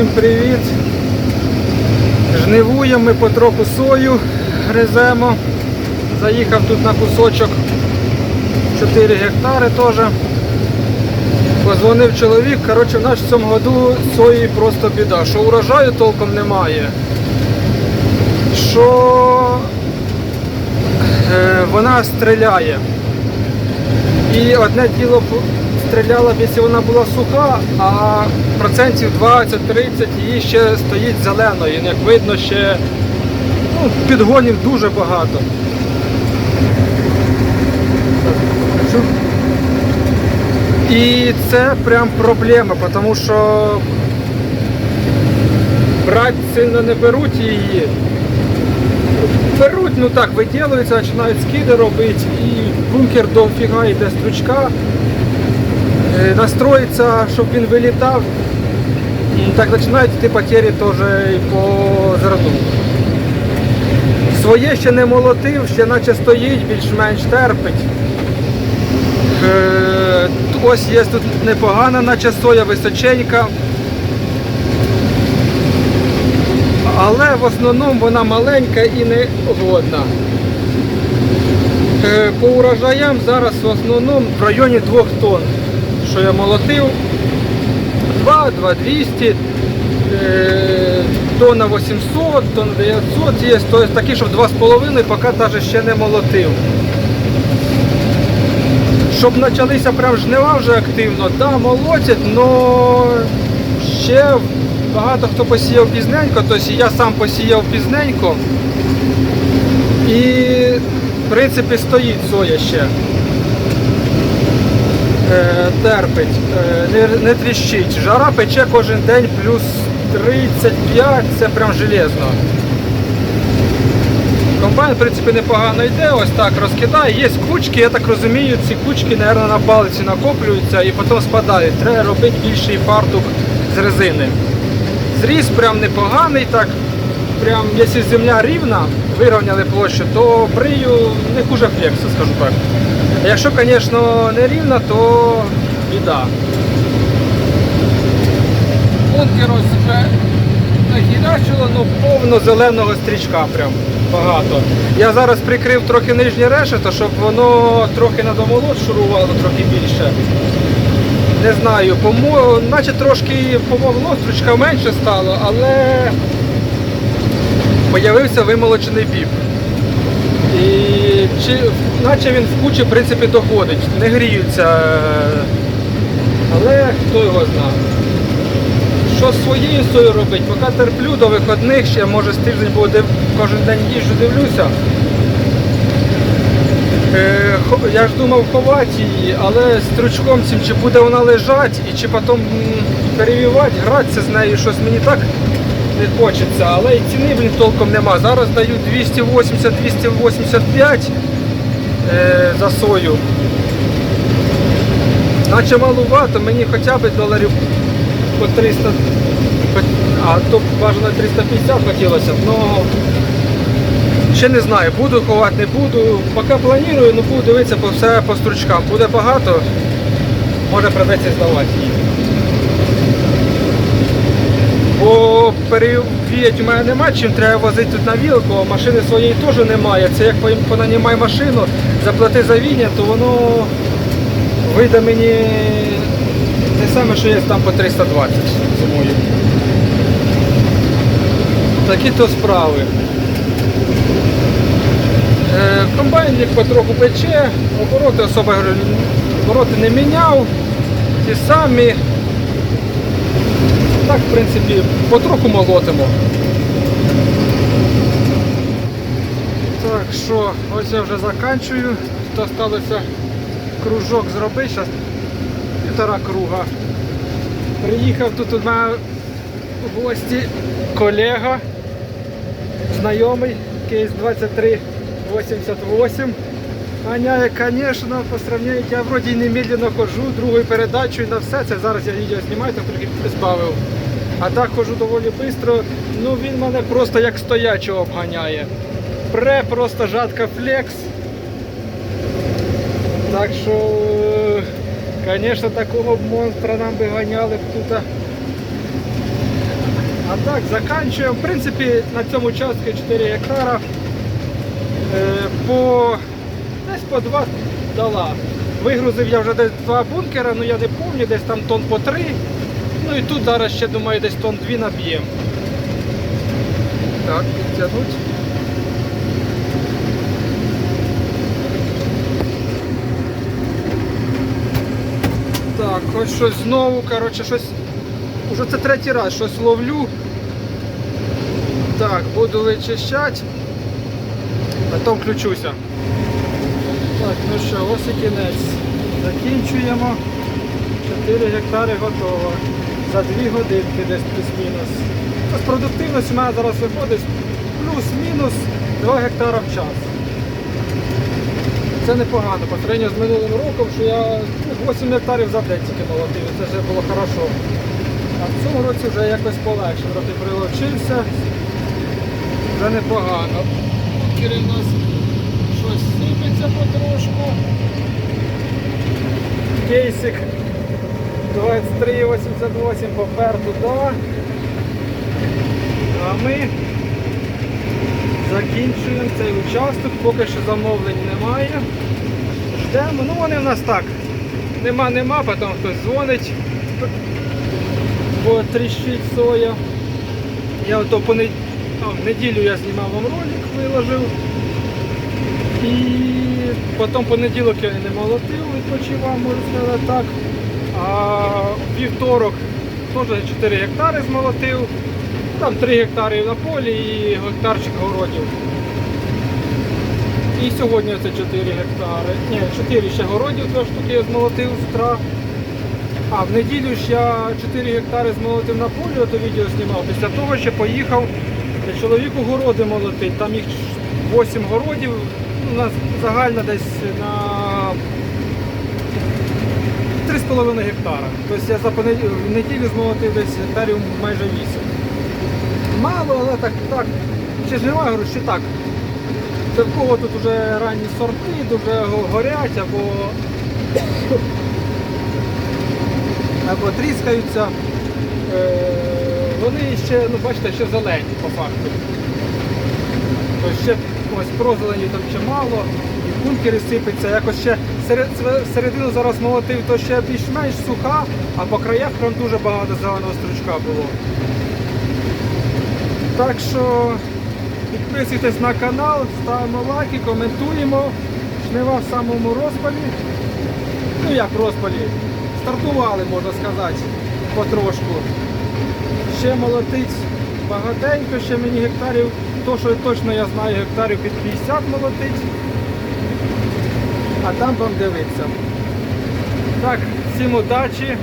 Всім привіт! Жнивуємо ми потроху сою, гриземо. Заїхав тут на кусочок 4 гектари теж. Позвонив чоловік, коротше, в нас в цьому году сої просто біда. Що урожаю толком немає. Що е, вона стріляє. І одне діло стріляла б, якщо вона була суха, а процентів 20-30 її ще стоїть зеленою. Як видно, ще ну, підгонів дуже багато. І це прям проблема, тому що брати сильно не беруть її. Беруть, ну так, виділуються, починають скиди робити і бункер до фіга йде стручка. Е, Настроїться, щоб він вилітав. І так починають йти потері теж і по зерну. Своє ще не молотив, ще наче стоїть, більш-менш терпить. Е, Ось є тут непогана, наче соя височенька. Але в основному вона маленька і не годна. Е, По урожаям зараз в основному в районі 2 тонн, що я молотив. 2, 2 200, е, тонна 800, тонна 900 є, тобто такі, щоб 2,5, поки навіть ще не молотив. Щоб почалися прям жнива вже активно, да, молотять, але ще багато хто посіяв пізненько, тобто я сам посіяв пізненько. І в принципі стоїть соя ще. Е, терпить, е, не, тріщить. Жара пече кожен день плюс 35, це прям железно. Комбайн, в принципі, непогано йде, ось так розкидає. Є кучки, я так розумію, ці кучки, мабуть, на палиці накоплюються і потім спадають. Треба робити більший фартук з резини. Зріз прям непоганий, так, прям, якщо земля рівна, вирівняли площу, то брию не хуже флекса, скажу так. А Якщо, звісно, не рівна, то біда. Бункер ось вже нахідачило, ну повно зеленого стрічка прям багато. Я зараз прикрив трохи нижнє решето, щоб воно трохи на домолот шурувало трохи більше. Не знаю, помо... наче трошки помогло, стручка менше стало, але появився вимолочений біб. І чи, наче він в кучі в принципі доходить, не гріються. Але хто його знає. Що з своєю сою робити? Поки терплю до виходних, ще може з тиждень буде кожен день їжджу, дивлюся. Е, Я ж думав ховати її, але стручком цим чи буде вона лежати і чи потім перевівати, гратися з нею, щось мені так не хочеться, але і ціни блін, толком нема. Зараз дають 280-285 е, за сою. Наче малувато, мені хоча б доларів по 300, а то бажано 350 хотілося б, але ще не знаю, буду ховати, не буду. Поки планую, ну буду дивитися по все по стручкам. Буде багато, може придеться здавати її. Бо перевіять у мене нема чим, треба возити тут на вілку, а машини своєї теж немає. Це як по- понанімай машину, заплати за віння, то воно вийде мені те саме, що є там по 320 зимою. Такі то справи. Е, Комбайнник потроху пече, обороти говорю, обороти не міняв, ті самі. В принципі, потроху молотимо. Так що, ось я вже заканчую. Залишилося кружок зробити, зараз півтора круга. Приїхав тут у мене в гості колега, знайомий, кейс 2388. Аня, звісно, по сравнению, я вроді не медленно хожу, другою передачою на все. Це зараз я відео знімаю, там трохи збавив. А так хожу доволі швидко. Ну він мене просто як стоячого обганяє. Пре просто жатка флекс. Так що, звісно, такого б монстра нам би ганяли б тут. А так, заканчуємо. В принципі, на цьому участку 4 гектара е, по десь по 2 дала. Вигрузив я вже десь два бункера, ну я не пам'ятаю, десь там тонн по 3. Ну і тут зараз ще думаю десь тонн 2 наб'ємо. Так, підтягнуть. Так, ось щось знову, коротше, щось. Уже це третій раз щось ловлю. Так, буду вичищати. Потім включуся. Так, ну що, ось і кінець. Закінчуємо. 4 гектари готово. За 2 годинки десь плюс-мінус. Ось продуктивність у мене зараз виходить плюс-мінус 2 гектара в час. Це непогано, по сравнению з минулим роком, що я ну, 8 гектарів за день тільки молотив, це вже було хорошо. А в цьому році вже якось полегше, трохи прилучився, вже непогано. Кири в нас щось сипеться потрошку. Кейсик 23,88 попер туди. А ми закінчуємо цей участок, поки що замовлень немає. Ждемо. Ну вони в нас так. Нема, нема, потім хтось дзвонить, бо тріщить соя. Я ото по нед- в неділю я знімав вам ролик, виложив. І потім понеділок я не молотив, відпочивав, можу сказати так. Вівторок теж 4 гектари змолотив. Там 3 гектари на полі і гектарчик городів. І сьогодні це 4 гектари. Ні, 4 ще городів, 2 штуки я змолотив з утра. А в неділю ж я 4 гектари змолотив на полі, ото відео знімав. Після того ще поїхав для чоловіку городи молотить. Там їх 8 городів. У нас загально десь на 3,5 гектара. Тобто я за понеділ... неділю змолотив десь гектарів майже 8. Мало, але так, так. Ще ж немає, говорю, що так. Це в кого тут вже ранні сорти, дуже горять або, або тріскаються. Е, вони ще, ну бачите, ще зелені по факту. Тобто ще ось прозелені там ще мало, і бункери сипаться. Якось ще середину зараз молотив, то ще більш-менш суха, а по краях прям дуже багато зеленого стручка було. Так що підписуйтесь на канал, ставимо лайки, коментуємо. Жнива в самому розпалі. Ну як розпалі? Стартували, можна сказати, потрошку. Ще молотить багатенько, ще мені гектарів, то що точно я знаю, гектарів під 50 молотить. А там вам дивиться. Так, всім удачі,